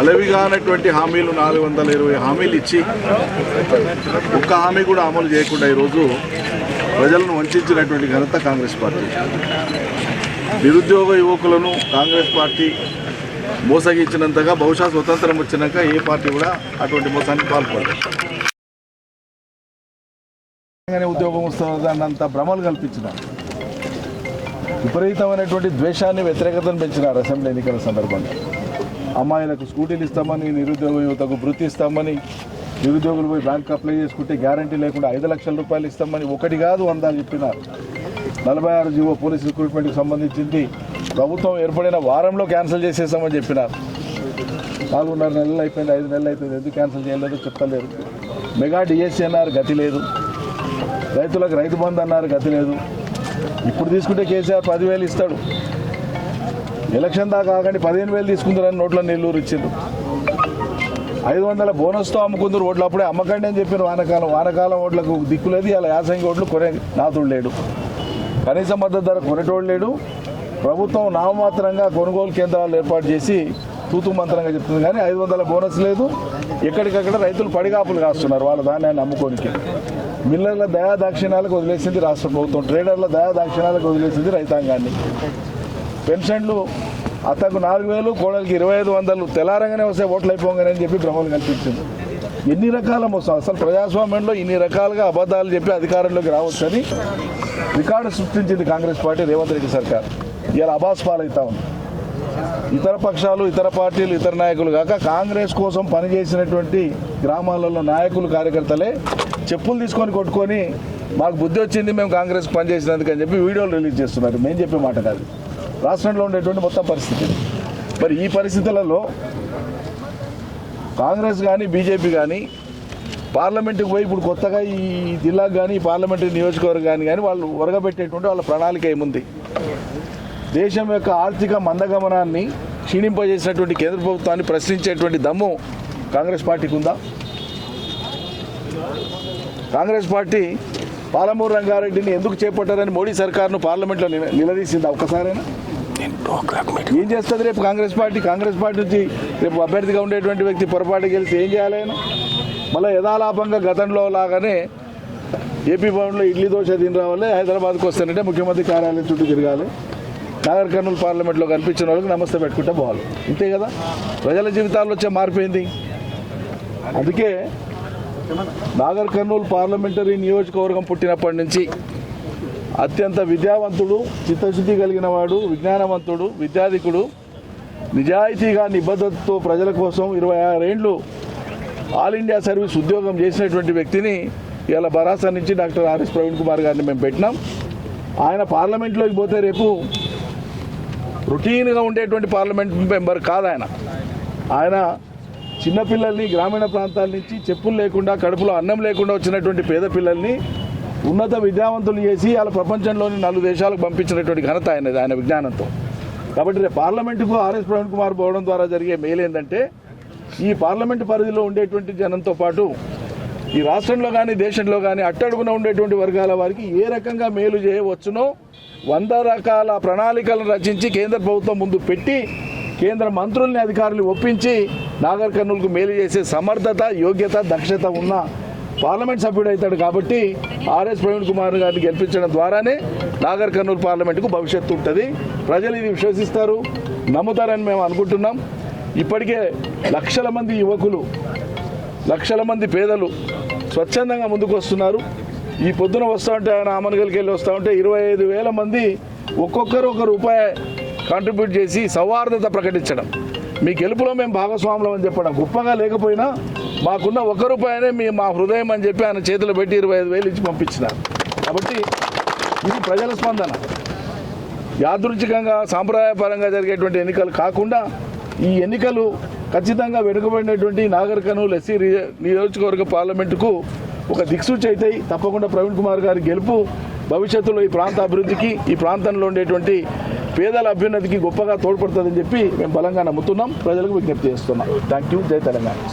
అలవిగానటువంటి హామీలు నాలుగు వందల ఇరవై హామీలు ఇచ్చి ఒక్క హామీ కూడా అమలు చేయకుండా ఈరోజు ప్రజలను వంచినటువంటి ఘనత కాంగ్రెస్ పార్టీ. నిరుద్యోగ యువకులను కాంగ్రెస్ పార్టీ మోసగించినంతగా బహుశా స్వతంత్రం వచ్చినాక ఏ పార్టీ కూడా అటువంటి మోసానికి పాల్పడదు. ఉద్యోగం వస్తుంది అన్నంత భ్రమలు కల్పించినారు. విపరీతమైనటువంటి ద్వేషాన్ని వ్యతిరేకతను పెంచినారు అసెంబ్లీ ఎన్నికల సందర్భంగా. అమ్మాయిలకు స్కూటీలు ఇస్తామని నిరుద్యోగ యువతకు వృత్తి ఇస్తామని నిరుద్యోగులు పోయి బ్యాంక్ అప్లై చేసుకుంటే గ్యారంటీ లేకుండా ఐదు లక్షల రూపాయలు ఇస్తామని ఒకటి కాదు అందాలు చెప్పినారు నలభై ఆరు జీవో పోలీస్ రిక్రూట్మెంట్కి సంబంధించింది. ప్రభుత్వం ఏర్పడిన వారంలో క్యాన్సిల్ చేసేస్తామని చెప్పినారు నాలుగున్నర నెలలు అయిపోయింది ఐదు నెలలు అయిపోయింది. ఎందుకు క్యాన్సిల్ చేయలేదో? చెప్తలేరు మెగా డిఎస్సీ అన్నారు గతి లేదు. రైతులకు రైతు బంధు అన్నారు గతి లేదు. ఇప్పుడు తీసుకుంటే కేసీఆర్ పదివేలు ఇస్తాడు. ఎలక్షన్ దాకా కాకండి పదిహేను వేలు తీసుకుంటారని నోట్ల నెల్లూరు ఇచ్చిండ్రు. ఐదు వందల బోనస్తో అమ్ముకుందరు ఓట్లు. అప్పుడే అమ్మకండి అని చెప్పిన వానకాలం. వానకాలం ఓట్లకు దిక్కులేదు అలా యాసంగి ఓట్లు కొనే నాతుడు లేడు. కనీస మద్దతు ధర కొనేటోడు లేడు. ప్రభుత్వం నామమాత్రంగా కొనుగోలు కేంద్రాలు ఏర్పాటు చేసి తూతు మంత్రంగా చెప్తుంది. కానీ ఐదు వందల బోనస్ లేదు. ఎక్కడికక్కడ రైతులు పడిగాపులు కాస్తున్నారు వాళ్ళ ధాన్యాన్ని అమ్ముకోనికి. మిల్లర్ల దయా దాక్షిణాలకు వదిలేసింది రాష్ట్ర ప్రభుత్వం. ట్రేడర్ల దయా దాక్షిణాలకు వదిలేసింది రైతాంగాన్ని. పెన్షన్లు అతకు నాలుగు వేలు కోడలికి ఇరవై ఐదు వందలు తెల్లారంగానే వస్తే ఓట్లు అయిపోగానే అని చెప్పి భ్రమలు కల్పించింది ఎన్ని రకాల మోసం? అసలు ప్రజాస్వామ్యంలో ఇన్ని రకాలుగా అబద్ధాలు చెప్పి అధికారంలోకి రావచ్చని రికార్డు సృష్టించింది కాంగ్రెస్ పార్టీ రేవంత్ రెడ్డి సర్కార్. ఇలా అబాస్ పాలవుతా ఉంది. ఇతర పక్షాలు ఇతర పార్టీలు ఇతర నాయకులు కాక కాంగ్రెస్ కోసం పనిచేసినటువంటి గ్రామాలలో నాయకులు కార్యకర్తలే చెప్పులు తీసుకొని కొట్టుకొని మాకు బుద్ధి వచ్చింది మేము కాంగ్రెస్ పనిచేసినందుకు అని చెప్పి వీడియోలు రిలీజ్ చేస్తున్నారు. మేము చెప్పే మాట కాదు. రాష్ట్రంలో ఉండేటువంటి మొత్తం పరిస్థితి. మరి ఈ పరిస్థితులలో కాంగ్రెస్ కానీ బీజేపీ కానీ పార్లమెంటుకు పోయి ఇప్పుడు కొత్తగా ఈ జిల్లాకు కానీ పార్లమెంటు పార్లమెంటరీ కానీ కానీ వాళ్ళు ఒరగబెట్టేటువంటి వాళ్ళ ప్రణాళిక ఏముంది? దేశం యొక్క ఆర్థిక మందగమనాన్ని క్షీణింపజేసినటువంటి కేంద్ర ప్రభుత్వాన్ని ప్రశ్నించేటువంటి దమ్ము కాంగ్రెస్ పార్టీకి ఉందా? కాంగ్రెస్ పార్టీ పాలమూరు రంగారెడ్డిని ఎందుకు చేపట్టారని మోడీ సర్కార్ను పార్లమెంట్లో నిల- నిలదీసిందా ఒక్కసారైనా? ఏం చేస్తుంది రేపు కాంగ్రెస్ పార్టీ? కాంగ్రెస్ పార్టీ నుంచి రేపు అభ్యర్థిగా ఉండేటువంటి వ్యక్తి పొరపాటు గెలిచి ఏం చేయాలి ఆయన? మళ్ళీ యథాలాపంగా గతంలో లాగానే ఏపీ భవన్లో ఇడ్లీ దోశ తిని రావాలి హైదరాబాద్కి వస్తానంటే ముఖ్యమంత్రి కార్యాలయం చుట్టూ తిరగాలి. నాగర్ కర్నూలు పార్లమెంట్లో కనిపించిన వాళ్ళకి నమస్తే పెట్టుకుంటే పోవాలి ఇంతే కదా? ప్రజల జీవితాల్లో వచ్చే మార్పు ఏంది? అందుకే నాగర్ కర్నూలు పార్లమెంటరీ నియోజకవర్గం పుట్టినప్పటి నుంచి అత్యంత విద్యావంతుడు చిత్తశుద్ధి కలిగిన వాడు విజ్ఞానవంతుడు విద్యాధికుడు నిజాయితీగా నిబద్ధతతో ప్రజల కోసం ఇరవై ఆరేండ్లు ఆల్ ఇండియా సర్వీస్ ఉద్యోగం చేసినటువంటి వ్యక్తిని ఇవాళ బరాసా నుంచి డాక్టర్ ఆర్ఎస్ ప్రవీణ్ కుమార్ గారిని మేము పెట్టినాం. ఆయన పార్లమెంట్లోకి పోతే రేపు రొటీన్గా ఉండేటువంటి పార్లమెంట్ మెంబర్ కాదు ఆయన. ఆయన చిన్నపిల్లల్ని గ్రామీణ ప్రాంతాల నుంచి చెప్పులు లేకుండా కడుపులో అన్నం లేకుండా వచ్చినటువంటి పేద పిల్లల్ని ఉన్నత విద్యావంతులు చేసి వాళ్ళ ప్రపంచంలోని నాలుగు దేశాలకు పంపించినటువంటి ఘనత ఆయనది ఆయన విజ్ఞానంతో. కాబట్టి రేపు పార్లమెంటుకు ఆర్ఎస్ ప్రవీణ్ కుమార్ పోవడం ద్వారా జరిగే మేలు ఏంటంటే ఈ పార్లమెంటు పరిధిలో ఉండేటువంటి జనంతో పాటు ఈ రాష్ట్రంలో కానీ దేశంలో కానీ అట్టడుగున ఉండేటువంటి వర్గాల వారికి ఏ రకంగా మేలు చేయవచ్చునో వంద రకాల ప్రణాళికలను రచించి కేంద్ర ప్రభుత్వం ముందు పెట్టి కేంద్ర మంత్రుల్ని అధికారులు ఒప్పించి నాగర్ కర్నూలుకు మేలు చేసే సమర్థత యోగ్యత దక్షత ఉన్న పార్లమెంట్ సభ్యుడు అవుతాడు కాబట్టి ఆర్ఎస్ ప్రవీణ్ కుమార్ గారిని గెలిపించడం ద్వారానే నాగర్ కర్నూలు పార్లమెంటుకు భవిష్యత్తు ఉంటుంది. ప్రజలు ఇది విశ్వసిస్తారు నమ్ముతారని మేము అనుకుంటున్నాం. ఇప్పటికే లక్షల మంది యువకులు లక్షల మంది పేదలు స్వచ్ఛందంగా ముందుకు వస్తున్నారు ఈ పొద్దున వస్తూ ఉంటే ఆయన అమనగలికి వెళ్ళి వస్తూ ఉంటే ఇరవై ఐదు వేల మంది ఒక్కొక్కరు ఒక రూపాయి కాంట్రిబ్యూట్ చేసి సౌహార్దత ప్రకటించడం. మీ గెలుపులో మేము భాగస్వాములం అని చెప్పడం. గొప్పగా లేకపోయినా మాకున్న ఒక్క రూపాయనే మీ మా హృదయం అని చెప్పి ఆయన చేతులు పెట్టి ఇరవై ఐదు వేలు ఇచ్చి పంపించినారు. కాబట్టి ఇది ప్రజల స్పందన. యాదృచ్ఛికంగా సాంప్రదాయపరంగా జరిగేటువంటి ఎన్నికలు కాకుండా ఈ ఎన్నికలు ఖచ్చితంగా వెనుకబడినటువంటి నాగరికను కర్నూలు ఎస్సీ రి- నియోజకవర్గ పార్లమెంటుకు ఒక దిక్సూచి అవుతాయి తప్పకుండా ప్రవీణ్ కుమార్ గారి గెలుపు భవిష్యత్తులో ఈ ప్రాంత అభివృద్ధికి ఈ ప్రాంతంలో ఉండేటువంటి పేదల అభ్యున్నతికి గొప్పగా తోడ్పడుతుందని చెప్పి మేము బలంగా నమ్ముతున్నాం. ప్రజలకు విజ్ఞప్తి చేస్తున్నాం. థ్యాంక్ యూ జై తెలంగాణ.